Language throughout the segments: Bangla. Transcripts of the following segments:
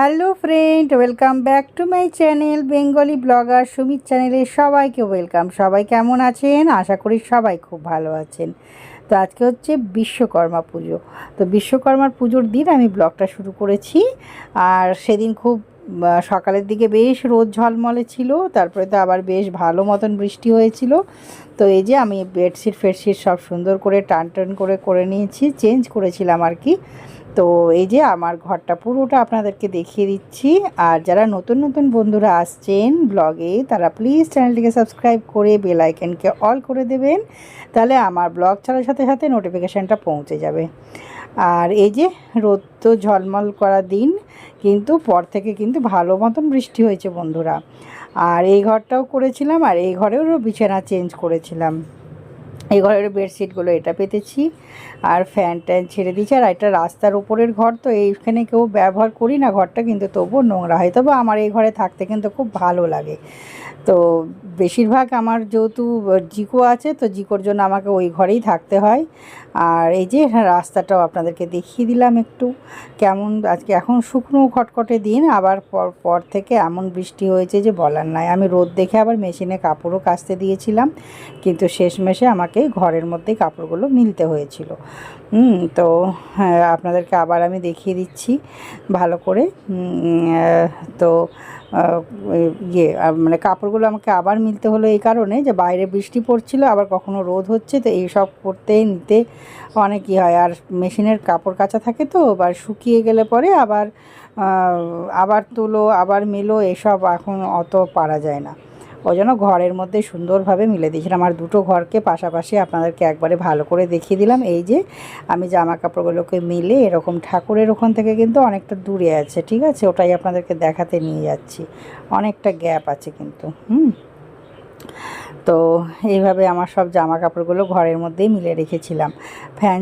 Hello friend, welcome back to my channel Bengali blogger Sumit চ্যানেলে সবাইকে ওয়েলকাম। সবাই কেমন আছেন? আশা করি সবাই খুব ভালো আছেন। তো আজকে হচ্ছে বিশ্বকর্মা পুজো। তো বিশ্বকর্মার পুজোর দিন আমি ব্লগটা শুরু করেছি। আর সেদিন খুব সকালের দিকে বেশ রোদ ঝলমলে ছিল, তারপরে তো আবার বেশ ভালো মতন বৃষ্টি হয়েছিল। তো এই যে আমি বেডশিট ফেডশিট সব সুন্দর করে টান টান করে করে নিয়েছি, চেঞ্জ করেছিলাম আর কি। তো এই যে আমার ঘরটা পুরোটা আপনাদেরকে দেখিয়ে দিচ্ছি। আর যারা নতুন নতুন বন্ধুরা আসছেন ব্লগে, তারা প্লিজ চ্যানেলটিকে সাবস্ক্রাইব করে বেল আইকনকে অল করে দেবেন। তাহলে আমার ব্লগ ছাড়ার সাথে সাথে নোটিফিকেশানটা পৌঁছে যাবে। আর এই যে রোদ তো ঝলমল করা দিন, কিন্তু পর থেকে কিন্তু ভালো মতন বৃষ্টি হয়েছে বন্ধুরা। আর এই ঘরটাও করেছিলাম, আর এই ঘরেও বিছানা চেঞ্জ করেছিলাম। এই ঘরের বেডশিটগুলো এটা পেতেছি আর ফ্যান ট্যান ছেড়ে দিয়েছি। আর এটা রাস্তার উপরের ঘর তো এইখানে কেউ ব্যবহার করি না ঘরটা, কিন্তু তবুও নোংরা হয়। তবে আমার এই ঘরে থাকতে কিন্তু খুব ভালো লাগে। তো বেশিরভাগ আমার যেহেতু জিকো আছে তো জিকোর জন্য আমাকে ওই ঘরেই থাকতে হয়। আর এই যে রাস্তাটাও আপনাদেরকে দেখিয়ে দিলাম একটু। কেমন আজকে এখন শুকনো খটখটে দিন আবার পর পর থেকে এমন বৃষ্টি হয়েছে যে বলার নাই। আমি রোদ দেখে আবার মেশিনে কাপড়ও কাচতে দিয়েছিলাম কিন্তু শেষমেশে আমাকে ঘরের মধ্যেই কাপড়গুলো মিলতে হয়েছিল। তো হ্যাঁ, আপনাদেরকে আবার আমি দেখিয়ে দিচ্ছি ভালো করে। তো ইয়ে মানে কাপড়গুলো আমাকে আবার মিলতে হলো এই কারণে যে বাইরে বৃষ্টি পড়ছিল, আবার কখনো রোদ হচ্ছে, তো এই সব করতে নিতে অনেক ই হয়। আর মেশিনের কাপড় কাচা থাকে তো, আবার শুকিয়ে গেলে পরে আবার আবার তুলো, আবার মেলো, এসব এখন অত পারা যায় না। ওই জন্য ঘরের মধ্যে সুন্দরভাবে মিলে দিয়েছিলাম। আর দুটো ঘরকে পাশাপাশি আপনাদেরকে একবারে ভালো করে দেখিয়ে দিলাম। এই যে, আমি জামা কাপড়গুলোকে মিলে এরকম ঠাকুরের ওখান থেকে কিন্তু অনেকটা দূরে আছে, ঠিক আছে? ওটাই আপনাদেরকে দেখাতে নিয়ে যাচ্ছি। অনেকটা গ্যাপ আছে কিন্তু, হুম? তো এইভাবে আমার সব জামা কাপড়গুলো ঘরের মধ্যেই মিলে রেখেছিলাম। ফ্যান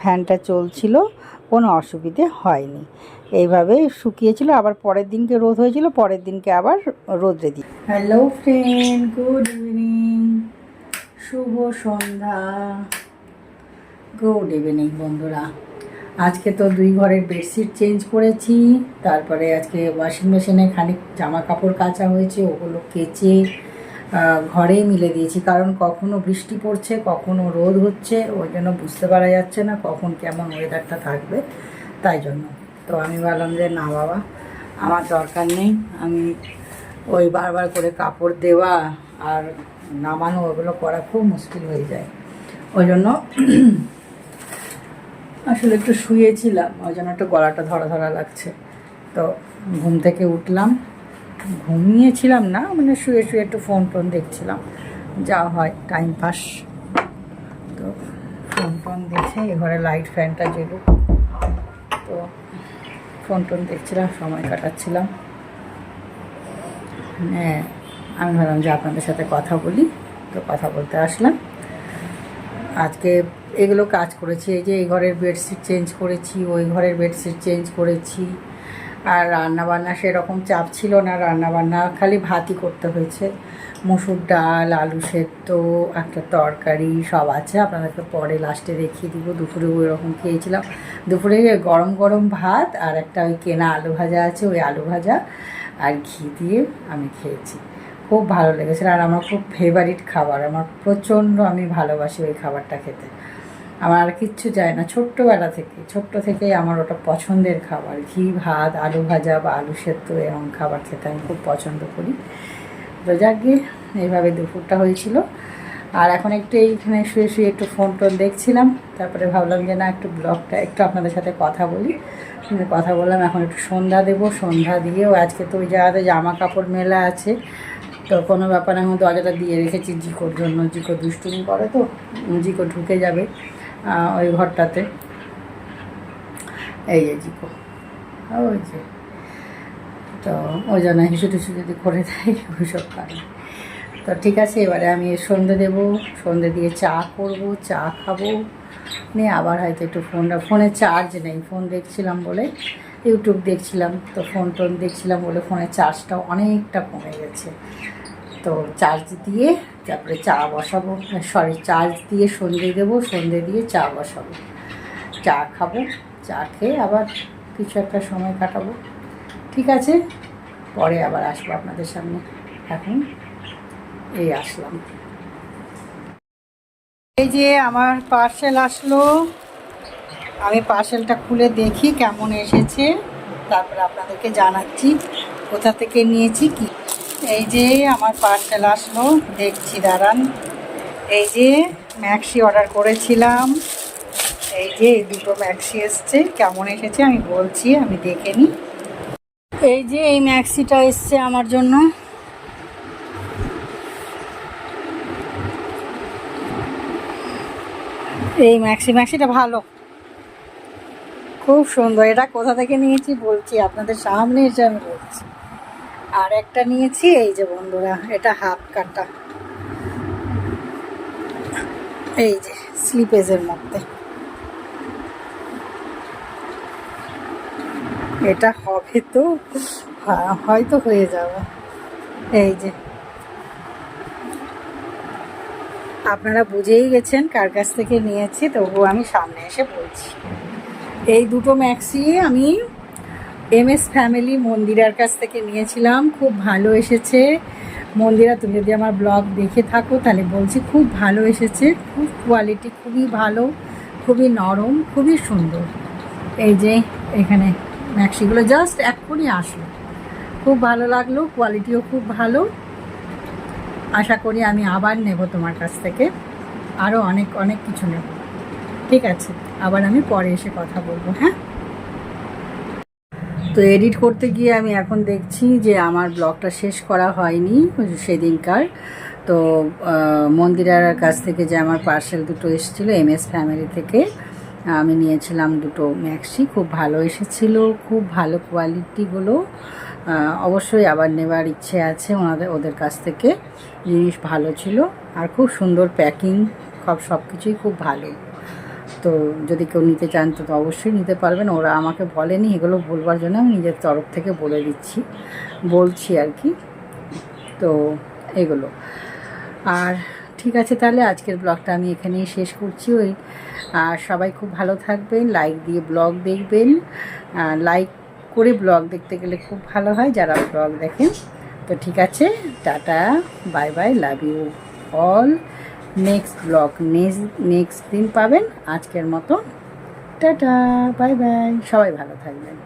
ফ্যানটা চলছিল, কোনো অসুবিধে হয়নি। এইভাবে শুকিয়েছিল, আবার পরের দিনকে রোদ হয়েছিল, পরের দিনকে আবার রোদরে দিই। হ্যালো ফ্রেন্ড গুড ইভিনিং শুভ সন্ধ্যা। গুড ইভিনিং বন্ধুরা। আজকে তো দুই ঘরের বেডশিট চেঞ্জ করেছি, তারপরে আজকে ওয়াশিং মেশিনে খানিক জামা কাপড় কাচা হয়েছে, ওগুলো কেচে ঘরেই মিলে দিয়েছি। কারণ কখনো বৃষ্টি পড়ছে, কখনো রোদ হচ্ছে, ওই জন্য বুঝতে পারা যাচ্ছে না কখন কেমন ওয়েদারটা থাকবে, তাই জন্য। তো আমি বললাম যে, না বাবা, আমার দরকার নেই। আমি ওই বারবার করে কাপড় দেওয়া আর নামানো, ওগুলো করা খুব মুশকিল হয়ে যায়। ওই জন্য আসলে একটু শুয়েছিলাম, ওই জন্য একটু গলাটা ধরা ধরা লাগছে। তো ঘুম থেকে উঠলাম। ঘুমিয়েছিলাম না মানে শুয়ে শুয়ে একটু ফোন টোন দেখছিলাম। যা হয় টাইম পাস তো ফোন টোন দেখে এ ঘরে লাইট ফ্যানটা জেলুক তো ফোন টোন দেখছিলাম, সময় কাটাচ্ছিলাম। হ্যাঁ আমি ভাবলাম যে আপনাদের সাথে কথা বলি, তো কথা বলতে আসলাম। আজকে এগুলো কাজ করেছি, এই যে এই ঘরের বেডশিট চেঞ্জ করেছি, ওই ঘরের বেডশিট চেঞ্জ করেছি। আর রান্নাবান্না সেরকম চাপ ছিল না, রান্নাবান্না খালি ভাতই করতে হয়েছে। মসুর ডাল, আলু সেদ্ধ, একটা তরকারি, সব আছে। আপনাদেরকে পরে লাস্টে দেখিয়ে দিব। দুপুরে ওই রকম খেয়েছিলাম। দুপুরে গরম গরম ভাত আর একটা ওই কেনা আলু ভাজা আছে, ওই আলু ভাজা আর ঘি দিয়ে আমি খেয়েছি। খুব ভালো লেগেছিল আর আমার খুব ফেভারিট খাবার। আমার প্রচণ্ড আমি ভালোবাসি ওই খাবারটা খেতে। আমার আর কিচ্ছু যায় না। ছোট্টবেলা থেকে, ছোট্ট থেকেই আমার ওটা পছন্দের খাবার। ঘি, ভাত, আলু ভাজা বা আলু সেদ্ধ এরকম খাবার খেতে আমি খুব পছন্দ করি। তো যাক এইভাবে দুপুরটা হয়েছিল। আর এখন একটু এইখানে শুয়ে শুয়ে একটু ফোন টোন দেখছিলাম, তারপরে ভাবলাম যে না, একটু ব্লগটা একটু আপনাদের সাথে কথা বলি। কথা বললাম, এখন একটু সন্ধ্যা দেবো, সন্ধ্যা দিয়েও আজকে তো ওই জায়গাতে জামা কাপড় মেলা আছে। তো কোনো ব্যাপার আমি দরজাটা দিয়ে রেখেছি জিকোর জন্য। জিকো দুষ্টুমি করে তো জিকো ঢুকে যাবে ওই ঘরটাতে। এই যে জিকো। ওই যে। তো ওই জন্য হিসু টিসু যদি করে দেয় ওইসব পারে। তো ঠিক আছে, এবারে আমি সন্ধে দেবো, সন্ধে দিয়ে চা করব, চা খাব। নিয়ে আবার হয়তো একটু ফোনটা, ফোনে চার্জ নেই, ফোন দেখছিলাম বলে ইউটিউব দেখছিলাম, তো ফোন টোন দেখছিলাম বলে ফোনের চার্জটা অনেকটা কমে গেছে। তো চার্জ দিয়ে তারপরে চা বসাবো সরি চার্জ দিয়ে সন্ধে দেবো, সন্ধে দিয়ে চা বসাবো। চা খাব, চা খেয়ে আবার কিছু একটা সময় কাটাবো। ঠিক আছে? পরে আবার আসব আপনাদের সামনে। এখন এই আসলাম। এই যে আমার পার্সেল আসলো। আমি পার্সেলটা খুলে দেখি কেমন এসেছে। তারপরে আপনাদেরকে জানাচ্ছি কোথা থেকে নিয়েছি কি। এই যে আমার পার্সেল আসলো, দেখছি, দাঁড়ান। এই যে ম্যাক্সি অর্ডার করেছিলাম। এই যে এই দুটো ম্যাক্সি এসছে, কেমন এসেছে আমি বলছি, আমি দেখে নিই। এই যে এই ম্যাক্সিটা এসছে আমার জন্য। এই ম্যাক্সি, ম্যাক্সিটা ভালো। খুব সুন্দর। এটা কোথা থেকে নিয়েছি বলছি, আপনাদের সামনে এসে আমি বলছি। আর একটা নিয়েছি, এই যে বন্ধুরা, এটা হাফ কাটা এই যে স্লিপেজের মধ্যে। এটা হবে তো? হ্যাঁ, হয়তো হয়ে যাবে। এই যে। আপনারা বুঝেই গেছেন কার কাছ থেকে নিয়েছি তবুও আমি সামনে এসে বলছি। এই দুটো ম্যাক্সি আমি এম এস ফ্যামিলি মন্দিরার কাছ থেকে নিয়েছিলাম। খুব ভালো এসেছে। মন্দিরা তুমি যদি আমার ব্লগ দেখে থাকো তাহলে বলছি খুব ভালো এসেছে। খুব কোয়ালিটি খুবই ভালো খুবই নরম খুবই সুন্দর। এই যে এখানে ম্যাক্সিগুলো জাস্ট এক্ষুনি আসলো। খুব ভালো লাগল কোয়ালিটিও খুব ভালো। আশা করি আমি আবার নেব তোমার কাছ থেকে। আরও অনেক অনেক কিছু নেব। ঠিক আছে, আবার আমি পরে এসে কথা বলব হ্যাঁ? তো এডিট করতে গিয়ে আমি এখন দেখছি যে আমার ব্লগটা শেষ করা হয়নি সেদিনকার। তো মন্দিরার কাছ থেকে যে আমার পার্সেল দুটো এসেছিল এম এস ফ্যামিলি থেকে আমি নিয়েছিলাম দুটো ম্যাক্সি, খুব ভালো এসেছিল, খুব ভালো কোয়ালিটিগুলো অবশ্যই আবার নেবার ইচ্ছে আছে ওনাদের, ওদের কাছ থেকে। জিনিস ভালো ছিল আর খুব সুন্দর প্যাকিং সব সব কিছুই খুব ভালো। তো যদি কেউ নিতে চান তো অবশ্যই নিতে পারবেন। ওরা আমাকে বলেনি, এগুলো বলবার জন্য আমি নিজের তরফ থেকে বলে দিচ্ছি। বলছি আর কি। তো এগুলো। আর ঠিক আছে তাহলে, আজকের ব্লগটা আমি এখানেই শেষ করছি। ওই, আর সবাই খুব ভালো থাকবেন, লাইক দিয়ে ব্লগ দেখবেন। লাইক করে ব্লগ দেখতে গেলে খুব ভালো হয় যারা ব্লগ দেখেন। তো ঠিক আছে, tata, bye bye, love you all. Next blog, next next দিন পাবেন আজকের মতো টাটা, বাই বাই, সবাই ভালো থাকবেন।